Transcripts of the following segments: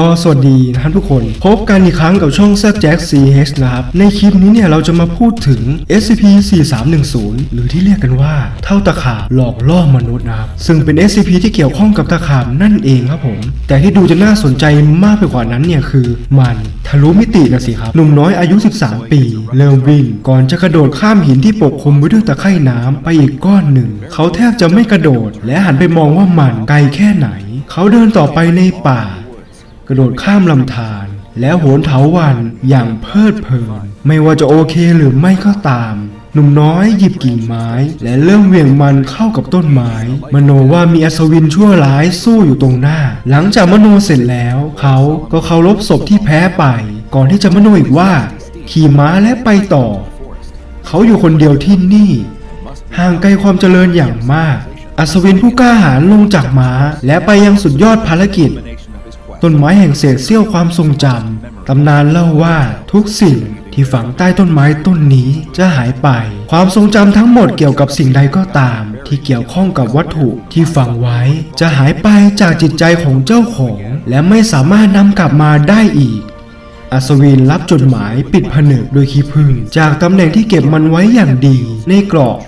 ก็สวัสดีท่านทุกคน พบกันอีกครั้งกับช่อง z j a c k CH นะครับ ในคลิปนี้เนี่ยเราจะมาพูดถึง SCP-4310 หรือที่เรียกกันว่า เท่าตะขาบหลอกล่อมนุษย์นะครับ ซึ่งเป็น SCP ที่เกี่ยวข้องกับตะขาบนั่นเองครับผม แต่ที่ดูจะน่าสนใจมากไปกว่านั้นเนี่ยคือมันทะลุมิตินะสิครับ หนุ่มน้อยอายุ 13 ปี เริ่มวิ่ง ก่อนจะกระโดดข้ามหินที่ปกคลุมไว้ด้วยตะไคร่น้ำไปอีกก้อนหนึ่ง เขาแทบจะไม่กระโดด และหันไปมองว่ามันไกลแค่ไหน เขาเดินต่อไปในป่า ระโดดข้ามลำธารแล้วโหนเถาวันอย่างเพลิดเพลิน ไม่ว่าจะโอเคหรือไม่ก็ตาม หนุ่มน้อยหยิบกิ่งไม้ และเริ่มเหวี่ยงมันเข้ากับต้นไม้ มโนว่ามีอัศวินชั่วร้ายสู้อยู่ตรงหน้า หลังจากมโนเสร็จแล้ว เขาก็เคารพศพที่แพ้ไป ก่อนที่จะมโนอีกว่า ขี่ม้าและไปต่อ เขาอยู่คนเดียวที่นี่ ห่างไกลความเจริญอย่างมาก อัศวินผู้กล้าหาญลงจากม้า และไปยังสุดยอดภารกิจ ต้นไม้แห่งเศษเสี้ยวความทรงจำตำนานเล่าว่าทุกสิ่งที่ฝังใต้ต้นไม้ต้นนี้จะหายไป ความทรงจำทั้งหมดเกี่ยวกับสิ่งใดก็ตาม ที่เกี่ยวข้องกับวัตถุที่ฝังไว้ จะหายไปจากจิตใจของเจ้าของ และไม่สามารถนำกลับมาได้อีกอัศวินรับจดหมายปิดผนึกโดวยขี้ผึ้งจากตำแหน่งที่เก็บมันไว้อย่างดี ในกรอบ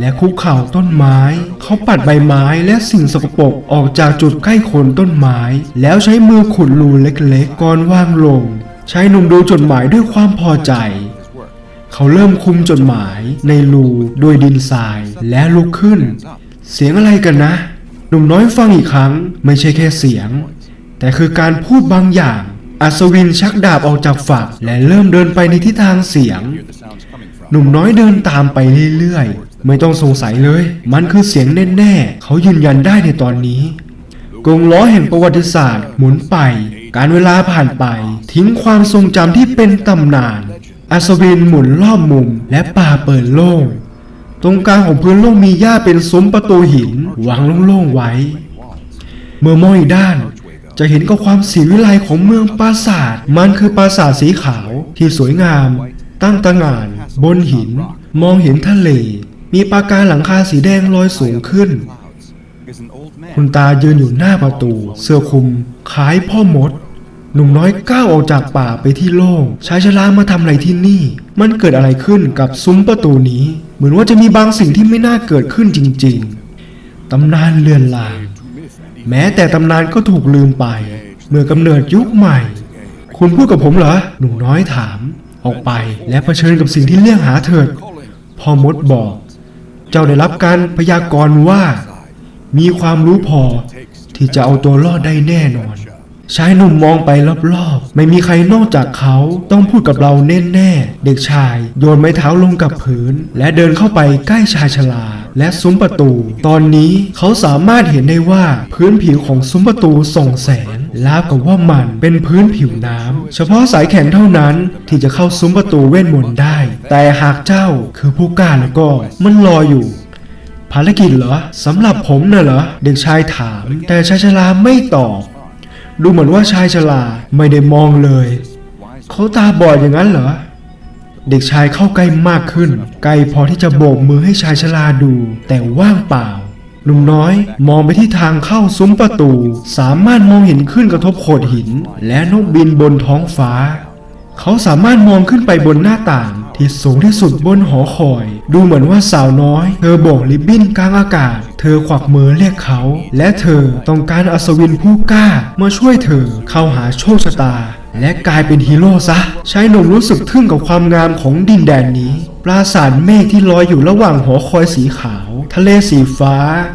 และคุกเข่าต้นไม้ เขาปัดใบไม้และสิ่งสกปรกออกจากจุดใกล้โคนต้นไม้ แล้วใช้มือขุดรูเล็กๆก่อนวางลงใช้หนุ่มดูจดหมายด้วยความพอใจ เขาเริ่มคุมจดหมายในรูด้วยดินทราย และลุกขึ้น เสียงอะไรกันนะ หนุ่มน้อยฟังอีกครั้งไม่ใช่แค่เสียง แต่คือการพูดบางอย่างอัศวินชักดาบออกจากฝักและเริ่มเดินไปในทิศทางเสียง หนุ่มน้อยเดินตามไปเรื่อยๆ ไม่ต้องสงสัยเลย มันคือเสียงแน่ๆ เขายืนยันได้ในตอนนี้ กงล้อแห่งประวัติศาสตร์ หมุนไป การเวลาผ่านไป ทิ้งความทรงจำที่เป็นตำนาน อัศวินหมุนรอบมุม และป่าเปิดโล่ง ตรงกลางของพื้นโล่งมีหญ้าเป็นซุ้มประตูหินวางโล่งๆไว้ เมื่อมองอีกด้าน จะเห็นกับความสีวิไลของเมืองปราสาท มันคือปราสาทสีขาวที่สวยงาม ตั้งตระหง่าน บนหิน มองเห็นทะเล มีปาการหลังคาสีแดงลอยสูงขึ้น คุณตายืนอยู่หน้าประตู เสื้อคลุมคล้ายพ่อมด หนุ่มน้อยก้าวออกจากป่าไปที่โล่งชายชรามาทำอะไรที่นี่ มันเกิดอะไรขึ้นกับซุ้มประตูนี้ เหมือนว่าจะมีบางสิ่งที่ไม่น่าเกิดขึ้นจริง ๆ ตำนานเลือนลาง แม้แต่ตำนานก็ถูกลืมไป เมื่อกำเนิดยุคใหม่ คุณพูดกับผมเหรอ หนุ่มน้อยถาม ออกไปและเผชิญกับสิ่งที่เลี่ยงหาเถิดพ่อมดบอก เจ้าได้รับการพยากรณ์ว่า มีความรู้พอที่จะเอาตัวรอดได้แน่นอนชายหนุ่มมองไปรอบๆ ไม่มีใครนอกจากเขาต้องพูดกับเราแน่ๆ เด็กชายโยนไม้เท้าลงกับพื้น และเดินเข้าไปใกล้ชายชราและซุ้มประตู ตอนนี้เขาสามารถเห็นได้ว่าพื้นผิวของซุ้มประตูส่องแสง ลาบกับว่ามันเป็นพื้นผิวน้ำ เฉพาะสายแข็งเท่านั้นที่จะเข้าซุ้มประตูเวทมนต์ได้ แต่หากเจ้าคือผู้กล้าแล้วก็มันรออยู่ ภารกิจเหรอสำหรับผมน่ะเหรอ เด็กชายถาม แต่ชายชราไม่ตอบ ดูเหมือนว่าชายชราไม่ได้มองเลย เขาตาบอดอย่างนั้นเหรอเด็กชายเข้าใกล้มากขึ้น ใกล้พอที่จะโบกมือให้ชายชราดู แต่ว่างเปล่า นุ่มน้อย มองไปที่ทางเข้าซุ้มประตู สามารถมองเห็นขึ้นกระทบโขดหิน และนกบินบนท้องฟ้า เขาสามารถมองขึ้นไปบนหน้าต่างที่สูงที่สุดบนหอคอย ดูเหมือนว่าสาวน้อย เธอโบกริบบิ้นกลางอากาศ เธอขวักมือเรียกเขา และเธอต้องการอัศวินผู้กล้ามาช่วยเธอเข้าหาโชคชะตา และกลายเป็นฮีโร่ซะ ชายหนุ่มรู้สึกทึ่งกับความงามของดินแดนนี้ ปราสาทเมฆที่ลอยอยู่ระหว่างหอคอยสีขาว ทะเลสีฟ้า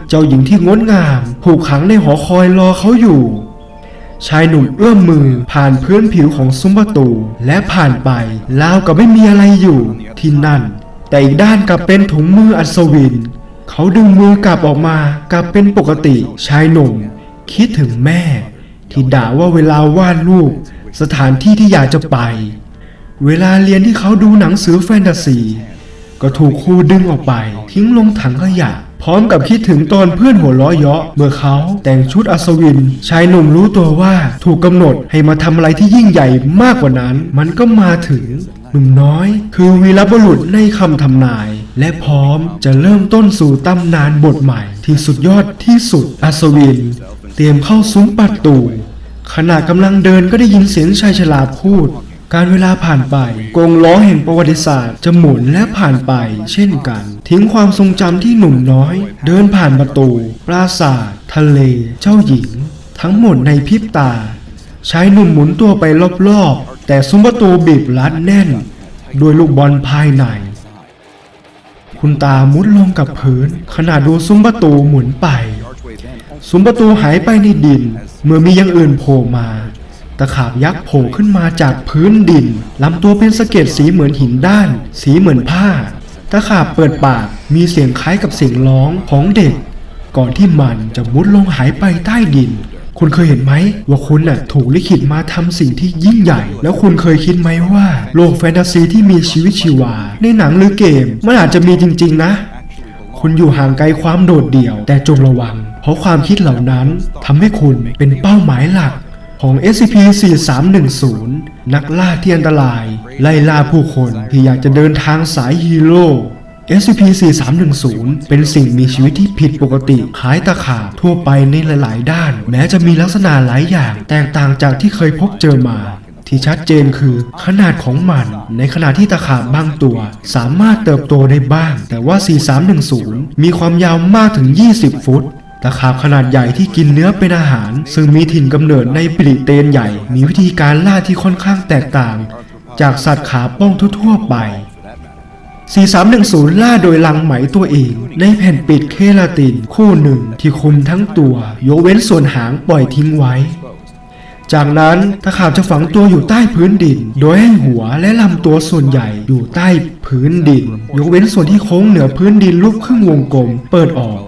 เจ้าหญิงที่งดงาม ผูกขังในหอคอยรอเขาอยู่ ชายหนุ่มเอื้อมมือผ่านพื้นผิวของซุ้มประตู และผ่านไปราวกับไม่มีอะไรอยู่ ที่นั่น แต่อีกด้านกลับเป็นถุงมืออัศวิน เขาดึงมือกลับออกมากลับเป็นปกติ ชายหนุ่ม คิดถึงแม่ ที่ด่าว่าเวลาวาดรูป สถานที่ที่อยากจะไป เวลาเรียนที่เขาดูหนังสือแฟนตาซี ก็ถูกครูดึงออกไป ทิ้งลงถังขยะ พร้อมกับคิดถึงตอนเพื่อนหัวล้อเยาะ เมื่อเขาแต่งชุดอัศวิน ชายหนุ่มรู้ตัวว่าถูกกำหนดให้มาทำอะไรที่ยิ่งใหญ่มากกว่านั้น มันก็มาถึงหนุ่มน้อย คือวีรบุรุษในคำทำนาย และพร้อมจะเริ่มต้นสู่ตำนานบทใหม่ ที่สุดยอดที่สุดอัศวิน เตรียมเข้าซุ้มประตู ขณะกำลังเดินก็ได้ยินเสียงชายชราพูด การเวลาผ่านไปกงล้อแห่งประวัติศาสตร์จะหมุนและผ่านไป เช่นกัน ทิ้งความทรงจำที่หนุ่มน้อย เดินผ่านประตู ปราสาท ทะเล เจ้าหญิง ทั้งหมดในพริบตา ชายหนุ่มหมุนตัวไปรอบๆ แต่ซุ้มประตูบีบรัดแน่นด้วยลูกบอลภายใน คุณตามุดลงกับพื้นขณะดูซุ้มประตูหมุนไป ซุ้มประตูหายไปในดิน เมื่อมีอย่างอื่นโผล่มา ตะขาบยักษ์โผล่ขึ้นมาจากพื้นดินลำตัวเป็นสะเก็ดสีเหมือนหินด้าน สีเหมือนผ้า ตะขาบเปิดปากมีเสียงคล้ายกับเสียงร้องของเด็ก ก่อนที่มันจะมุดลงหายไปใต้ดิน คุณเคยเห็นไหมว่าคุณน่ะถูกลิขิตมาทำสิ่งที่ยิ่งใหญ่ แล้วคุณเคยคิดไหมว่า โลกแฟนตาซีที่มีชีวิตชีวา ในหนังหรือเกมมันอาจจะมีจริง ๆ นะ คุณอยู่ห่างไกลความโดดเดี่ยว แต่จงระวัง เพราะความคิดเหล่านั้นทำให้คุณเป็นเป้าหมายหลักของ SCP-4310 นักล่าที่อันตราย ไล่ล่าผู้คนที่อยากจะเดินทางสายฮีโร่ SCP-4310 เป็นสิ่งมีชีวิตที่ผิดปกติคล้ายตะขาบทั่วไปในหลาย ๆ ด้าน แม้จะมีลักษณะหลายอย่าง แตกต่างจากที่เคยพบเจอมา ที่ชัดเจนคือ ขนาดของมัน ในขณะที่ตะขาบบางตัว สามารถเติบโตได้บ้าง แต่ว่า 4310 มีความยาวมากถึง 20 ฟุตตะขาบขนาดใหญ่ที่กินเนื้อเป็นอาหาร ซึ่งมีถิ่นกำเนิดในบริเตนใหญ่ มีวิธีการล่าที่ค่อนข้างแตกต่าง จากสัตว์ขาป้องทั่วๆไป4310 ล่าโดยลังไหมตัวเอง ในแผ่นปิดเคลาตินคู่หนึ่งที่คุมทั้งตัว ยกเว้นส่วนหางปล่อยทิ้งไว้ จากนั้นตะขาบจะฝังตัวอยู่ใต้พื้นดิน โดยให้หัวและลำตัวส่วนใหญ่อยู่ใต้พื้นดิน ยกเว้นส่วนที่โค้งเหนือพื้นดินรูปครึ่งวงกลม เปิดออก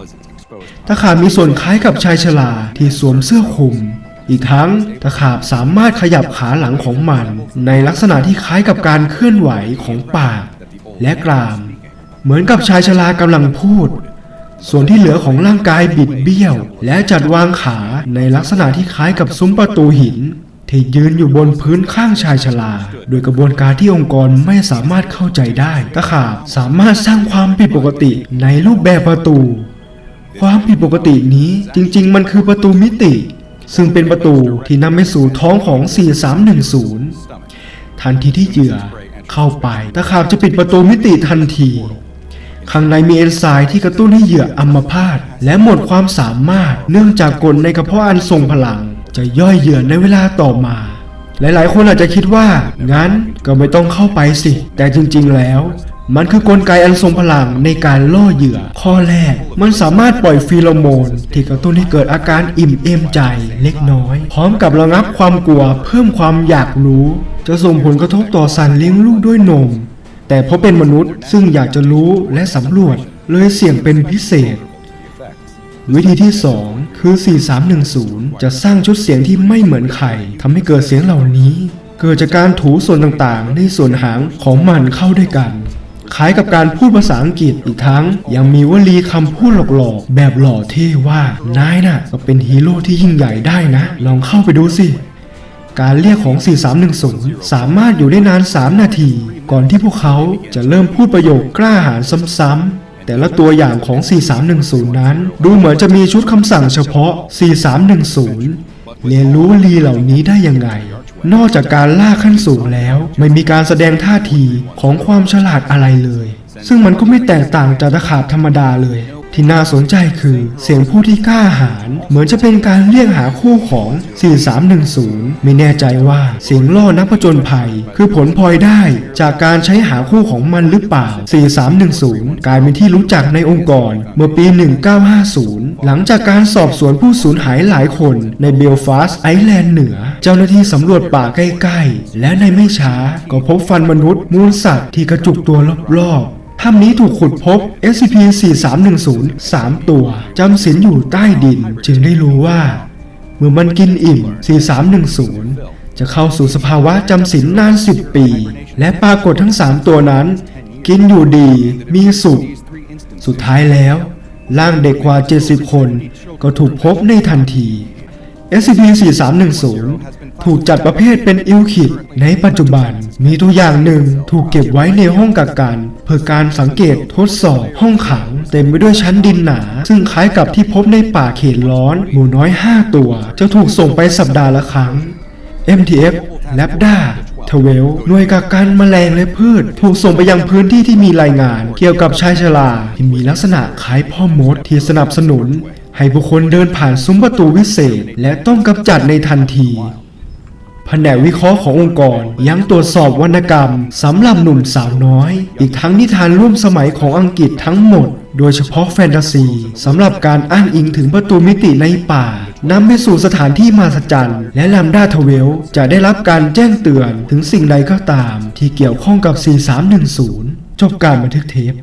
ตะขาบมีส่วนคล้ายกับชายชราที่สวมเสื้อคลุม อีกทั้งตะขาบสามารถขยับขาหลังของมัน ในลักษณะที่คล้ายกับการเคลื่อนไหวของปาก และกราม เหมือนกับชายชรากำลังพูด ส่วนที่เหลือของร่างกายบิดเบี้ยว และจัดวางขาในลักษณะที่คล้ายกับซุ้มประตูหิน ที่ยืนอยู่บนพื้นข้างชายชราโดยกระบวนการที่องค์กรไม่สามารถเข้าใจได้ตะขาบสามารถสร้างความผิดปกติในรูปแบบประตู ความผิดปกตินี้จริงๆ มันคือประตูมิติ ซึ่งเป็นประตูที่นำไปสู่ท้องของ 4310 ทันทีที่เหยื่อเข้าไปตะขาบจะปิดประตูมิติทันที ข้างในมีเอนไซม์ที่กระตุ้นให้เหยื่ออัมพาตและหมดความสามารถ เนื่องจากกลในกระเพาะอันทรงพลัง จะย่อยเหยื่อในเวลาต่อมา หลายๆ คนอาจจะคิดว่า งั้นก็ไม่ต้องเข้าไปสิ แต่จริงๆแล้ว มันคือกลไกอันทรงพลังในการล่อเหยื่อ ข้อแรก มันสามารถปล่อยฟีโรโมน ที่กระตุ้นให้เกิดอาการอิ่มเอมใจเล็กน้อย พร้อมกับระงับความกลัวเพิ่มความอยากรู้ จะส่งผลกระทบต่อสันเลี้ยงลูกด้วยนม แต่เพราะเป็นมนุษย์ซึ่งอยากจะรู้และสำรวจเลยเสี่ยงเป็นพิเศษ วิธีที่ 2 คือ 4310 จะสร้างชุดเสียงที่ไม่เหมือนใครทำให้เกิดเสียงเหล่านี้ เกิดจากการถูส่วนต่างๆ ในส่วนหางของมันเข้าด้วยกันคล้ายกับการพูดภาษาอังกฤษอีกทั้ง ยังมีวลีคำพูดหลอกๆ แบบหล่อเท่ว่า นายน่ะก็เป็นฮีโร่ที่ยิ่งใหญ่ได้นะ ลองเข้าไปดูสิ การเรียกของ 4310 สามารถอยู่ได้นาน 3 นาที ก่อนที่พวกเขาจะเริ่มพูดประโยคกล้าหาญซ้ำๆ แต่ละตัวอย่างของ 4310 นั้น ดูเหมือนจะมีชุดคำสั่งเฉพาะ 4310 เรียนรู้ลีเหล่านี้ได้ยังไง นอกจากการล่าขั้นสูงแล้ว ไม่มีการแสดงท่าทีของความฉลาดอะไรเลย ซึ่งมันก็ไม่แตกต่างจากตะขาบธรรมดาเลย ที่น่าสนใจคือเสียงผู้ที่กล้าหาญเหมือนจะเป็นการเรียกหาคู่ของ 4310 ไม่แน่ใจว่าเสียงล่อนักผจญภัย คือผลพลอยได้จากการใช้หาคู่ของมันหรือเปล่า 4310 กลายเป็นที่รู้จักในองค์กร เมื่อปี 1950 หลังจากการสอบสวนผู้สูญหายหลายคนในเบลฟาสไอร์แลนด์เหนือ เจ้าหน้าที่สำรวจป่าใกล้ ๆ และในไม่ช้าก็พบฟันมนุษย์มูลสัตว์ที่กระจุกตัวรอบๆ ถ้ำนี้ถูกขุดพบ SCP-4310 3 ตัว จำศีลอยู่ใต้ดิน จึงได้รู้ว่า เมื่อมันกินอิ่ม 4310 จะเข้าสู่สภาวะจำศีลนาน 10 ปี และปรากฏทั้ง 3 ตัวนั้น กินอยู่ดีมีสุข สุดท้ายแล้ว ร่างเด็กกว่า 70 คน ก็ถูกพบในทันที SCP-4310 ถูกจัดประเภทเป็นอิลคิดในปัจจุบัน มีตัวอย่างหนึ่งถูกเก็บไว้ในห้องกักกัน เพื่อการสังเกตทดสอบห้องขัง เต็มไปด้วยชั้นดินหนา ซึ่งคล้ายกับที่พบในป่าเขตร้อน หมูน้อย 5 ตัว จะถูกส่งไปสัปดาห์ละครั้ง MTF แลบด้าทเวลหน่วยกักกันแมลงและพืช ถูกส่งไปยังพื้นที่ที่มีรายงาน เกี่ยวกับชายชราที่มีลักษณะคล้ายพ่อมดที่สนับสนุน ให้บุคคลเดินผ่านซุ้มประตูวิเศษ และต้องกำจัดในทันที แผนกวิเคราะห์ขององค์กร ยังตรวจสอบวรรณกรรมสำหรับหนุ่มสาวน้อย อีกทั้งนิทานร่วมสมัยของอังกฤษทั้งหมด โดยเฉพาะแฟนตาซีสำหรับการอ้างอิงถึงประตูมิติในป่านำไปสู่สถานที่มหัศจรรย์และลัมดาทเวล จะได้รับการแจ้งเตือนถึงสิ่งใดก็ตาม ที่เกี่ยวข้องกับ 4310 จบการบันทึกเทป